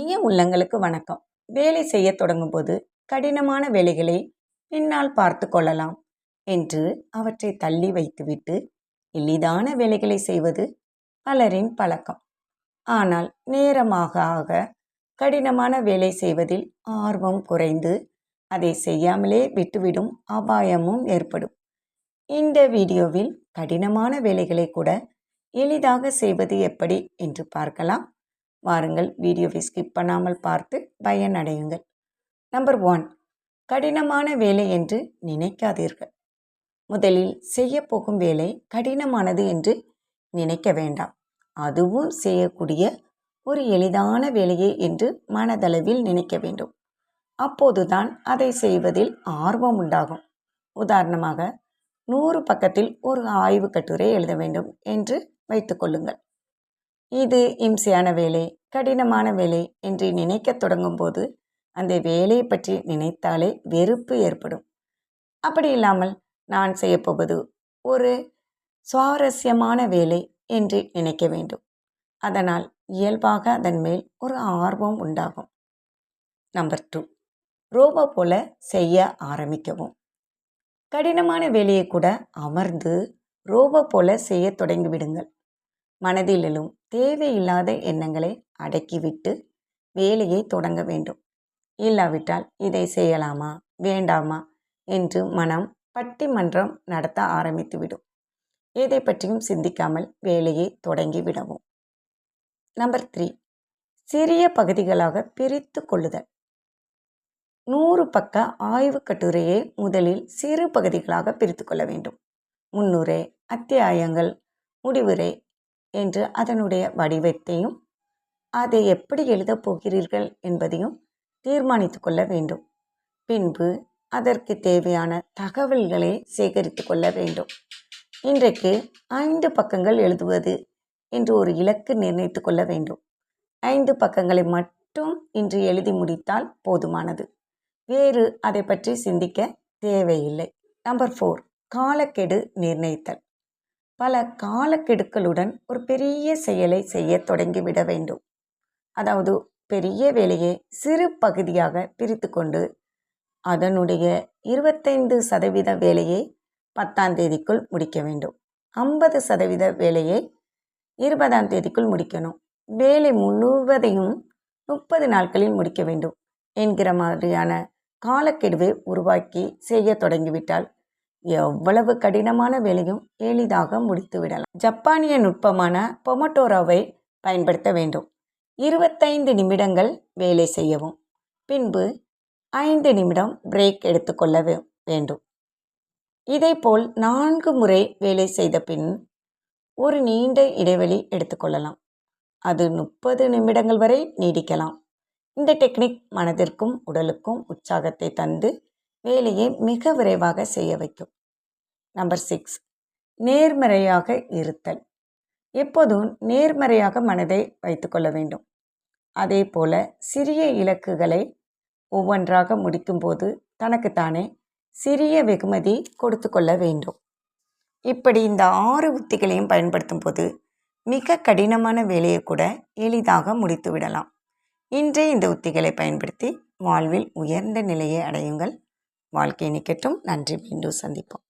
இனிய உள்ளங்களுக்கு வணக்கம். வேலை செய்ய தொடங்கும்போது கடினமான வேலைகளை பின்னால் பார்த்து கொள்ளலாம் என்று அவற்றை தள்ளி வைத்துவிட்டு எளிதான வேலைகளை செய்வது பலரின் பழக்கம். ஆனால் நேரமாக ஆக கடினமான வேலை செய்வதில் ஆர்வம் குறைந்து அதை செய்யாமலே விட்டுவிடும் அபாயமும் ஏற்படும். இந்த வீடியோவில் கடினமான வேலைகளை கூட எளிதாக செய்வது எப்படி என்று பார்க்கலாம். வாருங்கள். வீடியோவை ஸ்கிப் பண்ணாமல் பார்த்து பயனடையுங்கள். நம்பர் ஒன் கடினமான வேலை என்று நினைக்காதீர்கள். முதலில் செய்யப்போகும் வேலை கடினமானது என்று நினைக்க வேண்டாம். அதுவும் செய்யக்கூடிய ஒரு எளிதான வேலையே என்று மனதளவில் நினைக்க வேண்டும். அப்போதுதான் அதை செய்வதில் ஆர்வம் உண்டாகும். உதாரணமாக நூறு பக்கத்தில் ஒரு ஆய்வு கட்டுரை எழுத வேண்டும் என்று வைத்துக்கொள்ளுங்கள் இது இம்சையான வேலை கடினமான வேலை என்று நினைக்கத் தொடங்கும்போது அந்த வேலையை பற்றி நினைத்தாலே வெறுப்பு ஏற்படும். அப்படி இல்லாமல் நான் செய்யப்போவது ஒரு சுவாரஸ்யமான வேலை என்று நினைக்க வேண்டும். அதனால் இயல்பாக அதன் மேல் ஒரு ஆர்வம் உண்டாகும். நம்பர் டூ ரோபோ போல செய்ய ஆரம்பிக்கவும். கடினமான வேலையை கூட அமர்ந்து ரோபோ போல செய்ய தொடங்கிவிடுங்கள். மனதிலும் தேவையில்லாத எண்ணங்களை அடக்கிவிட்டு வேலையை தொடங்க வேண்டும். இல்லாவிட்டால் இதை செய்யலாமா வேண்டாமா என்று மனம் பட்டிமன்றம் நடத்த ஆரம்பித்துவிடும். எதை பற்றியும் சிந்திக்காமல் வேலையை தொடங்கிவிடவும் நம்பர் த்ரீ. சிறிய பகுதிகளாக பிரித்து கொள்ளுதல். நூறு பக்க ஆய்வு கட்டுரையை முதலில் சிறு பகுதிகளாக பிரித்து கொள்ள வேண்டும். முன்னுரை அத்தியாயங்கள் முடிவுரை என்று அதனுடைய வடிவத்தையும் அதை எப்படி எழுதப் போகிறீர்கள் என்பதையும் தீர்மானித்து கொள்ள வேண்டும். பின்பு அதற்கு தேவையான தகவல்களை சேகரித்து கொள்ள வேண்டும். இன்றைக்கு ஐந்து பக்கங்கள் எழுதுவது என்று ஒரு இலக்கு நிர்ணயித்து கொள்ள வேண்டும். ஐந்து பக்கங்களை மட்டும் இன்று எழுதி முடித்தால் போதுமானது. வேறு அதை பற்றி சிந்திக்க தேவையில்லை. நம்பர் ஃபோர் காலக்கெடு நிர்ணயித்தல். பல காலக்கெடுக்களுடன் ஒரு பெரிய செயலை செய்ய தொடங்கிவிட வேண்டும். அதாவது பெரிய வேலையை சிறு பகுதியாக பிரித்து கொண்டு அதனுடைய இருபத்தைந்து சதவீத வேலையை பத்தாம் தேதிக்குள் முடிக்க வேண்டும். ஐம்பது சதவீத வேலையை இருபதாம் தேதிக்குள் முடிக்கணும். வேலை முழுவதையும் முப்பது நாட்களில் முடிக்க வேண்டும் என்கிற மாதிரியான காலக்கெடுவை உருவாக்கி செய்ய தொடங்கிவிட்டால் எவ்வளவு கடினமான வேலையும் எளிதாக முடித்துவிடலாம். ஜப்பானிய நுட்பமான பொமட்டோராவை பயன்படுத்த வேண்டும். இருபத்தைந்து நிமிடங்கள் வேலை செய்யவும் பின்பு ஐந்து நிமிடம் பிரேக் எடுத்துக்கொள்ள வேண்டும். இதேபோல் நான்கு முறை வேலை செய்த பின் ஒரு நீண்ட இடைவெளி எடுத்துக்கொள்ளலாம் அது முப்பது நிமிடங்கள் வரை நீடிக்கலாம். இந்த டெக்னிக் மனதிற்கும் உடலுக்கும் உற்சாகத்தை தந்து வேலையை மிக விரைவாக செய்ய வைக்கும். நம்பர் சிக்ஸ் நேர்மறையாக இருத்தல். எப்போதும் நேர்மறையாக மனதை வைத்துக்கொள்ள வேண்டும். அதே போல சிறிய இலக்குகளை ஒவ்வொன்றாக முடிக்கும்போது தனக்குத்தானே சிறிய வெகுமதி கொடுத்து கொள்ள வேண்டும். இப்படி இந்த ஆறு உத்திகளையும் பயன்படுத்தும் போது மிக கடினமான வேலையை கூட எளிதாக முடித்து விடலாம் இன்றே இந்த உத்திகளை பயன்படுத்தி வாழ்வில் உயர்ந்த நிலையை அடையுங்கள். வாழ்க்கை நிக்கட்டும் நன்றி. மீண்டும் சந்திப்போம்.